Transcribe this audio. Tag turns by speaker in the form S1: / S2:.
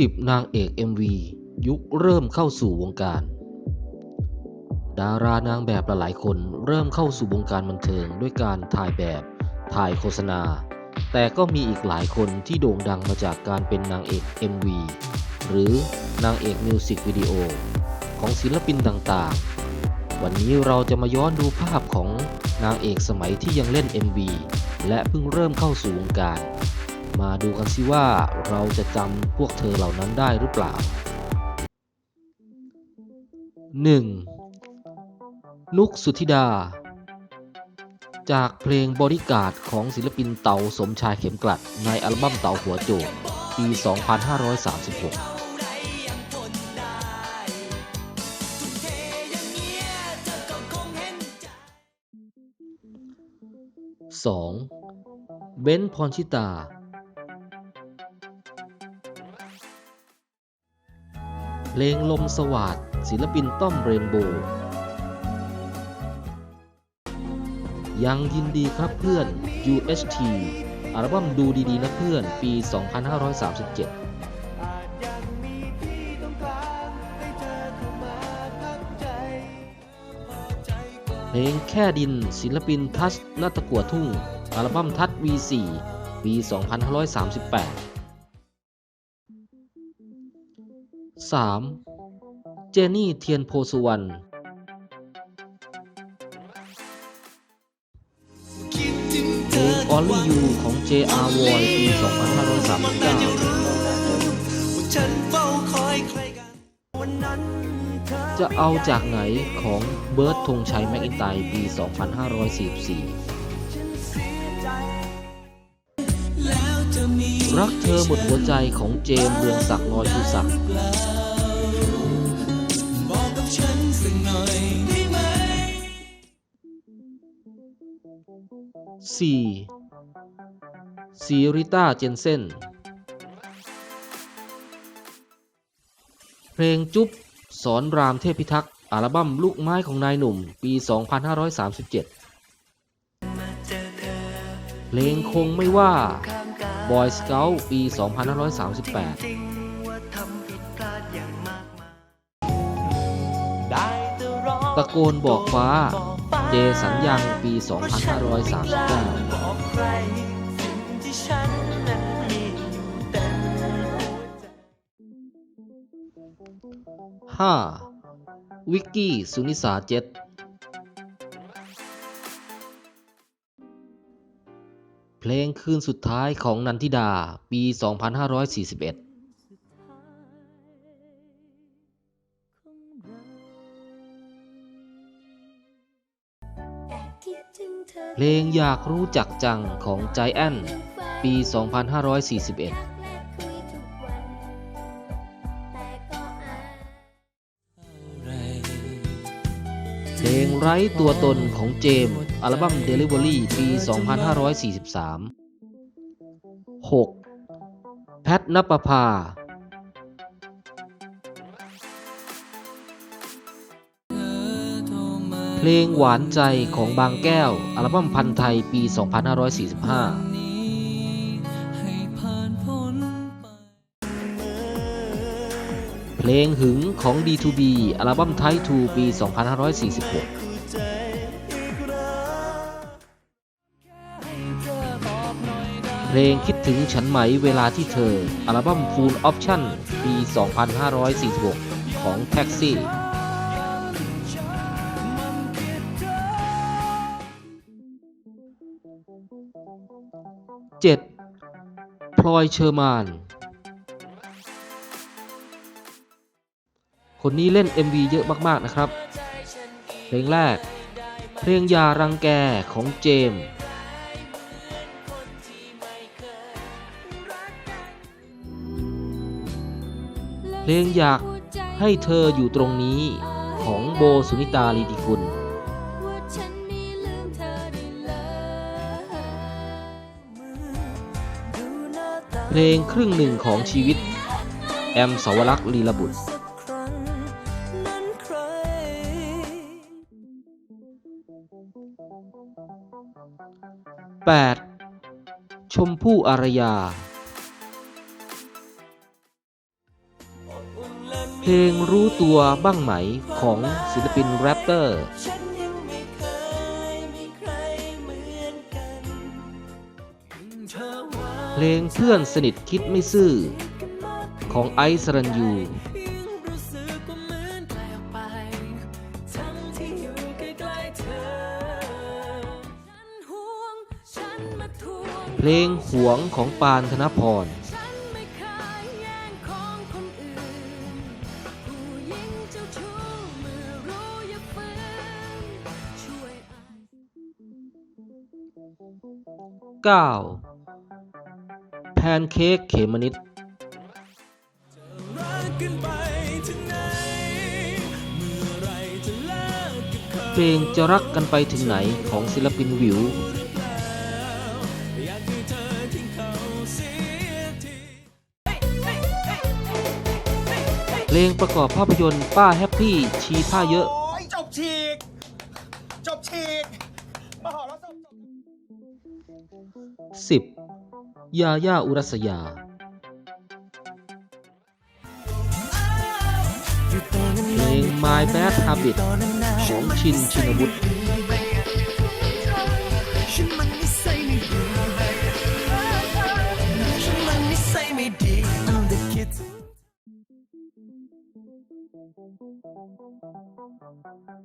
S1: 10 นางเอก MV ยุคเริ่มเข้าสู่วงการ ดารานางแบบหลายๆคนเริ่มเข้าสู่วงการบันเทิงด้วยการถ่ายแบบ ถ่ายโฆษณา แต่ก็มีอีกหลายคนที่โด่งดังมาจากการเป็นนางเอก MV หรือนางเอกมิวสิกวิดีโอของศิลปินต่างๆ วันนี้เราจะมาย้อนดูภาพของนางเอกสมัยที่ยังเล่น MV และเพิ่งเริ่มเข้าสู่วงการ มาดูกันสิว่าเราจะจำพวกเธอเหล่านั้นได้หรือเปล่า 1. นุกสุธิดา จากเพลงบริการของศิลปินเต๋าสมชายเข็มกลัด ในอัลบั้มเต๋าหัวโจกปี 2536 2. เบนซ์พรชิตา เพลงลมสวาดศิลปินต้อมเรนโบว์ยังยินดีครับเพื่อน UHT อัลบั้มดูดีๆนะเพื่อนปี 2537เพลงแค่ดินศิลปินทัชนัตะกัวทุ่ง อัลบั้มทัช V4 ปี 2538 3. เจนี่เทียนโพสุวรรณเพลง Only You ของ JR Void ปี 2539
S2: ฉันเฝ้าคอยใครกันวันนั้นเธอ
S1: จะเอาจากไหนของเบิร์ดธงชัยแมกอินไตร์ปี 2544 รักเธอหมดหัวใจของเจมส์เรืองศักดิ์นอยชูศักดิ์
S2: บอกกับฉันสักหน่อยได้ไหม
S1: 4. ซีริต้าเจนเซนเพลงจุ๊บ สอนรามเทพิทักษ์อัลบั้มลูกไม้ของนายหนุ่ม ปี 2537 เพลงคงไม่ว่า บอยสเกลปี 2538
S2: จริงว่าทำผิดพลาดอย่างมากมายได้แต่รอ
S1: ตะโกนบอกฟ้า
S2: บอกฟ้า
S1: เจสัญญังปี
S2: เพราะฉันไม่กล้า
S1: 2539
S2: บอกใครสิ่งที่ฉันนั้นมีอยู่เต็มหัวใจ
S1: 5. วิกกี้ สุนิสาเจ็ต เพลงคืนสุดท้ายของนันทิดา ปี 2541เพลงอยากรู้จักจังของใจแอนปี 2541 ไร้ตัวตนของเจมส์อัลบั้ม Delivery ปี 2543 6. แพทนปภาเพลงหวานใจของบางแก้ว อัลบั้มพันไทยปี 2545 เพลงหึงของ D2B อัลบั้มไทย2ปี 2546เพลงคิดถึงฉันไหมเวลาที่เธอ อัลบั้ม Full Option ปี 2546 ของ Taxi 7. พลอยเชอร์มาน คนนี้เล่น MV เยอะมากๆนะครับ เพลงแรก เพลงยารังแกของเจมส์เพลงอยากให้เธออยู่ตรงนี้ของโบสุนิตาลีติกุล
S3: เธอได้เลย
S1: เพลงครึ่งหนึ่งของชีวิต แอมสวรักษ์ลีลบุตร 8. ชมพู่อารยา
S2: เพลงรู้ตัวบ้างไหมของศิลปินแรปเตอร์
S4: เพ
S2: ลงเพื่อนสนิทคิดไม่ซื่อของไอซ์รัญยู
S4: เพ
S2: ลงหวงของปานธนพร
S1: เก้า
S2: แพนเค้กเขมนิด
S4: เพ
S2: ลงจะรักกันไปถึงไหนของศิลปินวิว
S4: เพ
S2: ลงประกอบภาพยนตร์ป้าแฮปปี้ชีผ้าเยอะ
S5: โอ้ยจบฉีก จบฉีกมหรสพจบ
S2: 10. ยาย่าอุรัสยา เพลง My Bad Habit ของชินชินวุฒิ
S4: Thank you.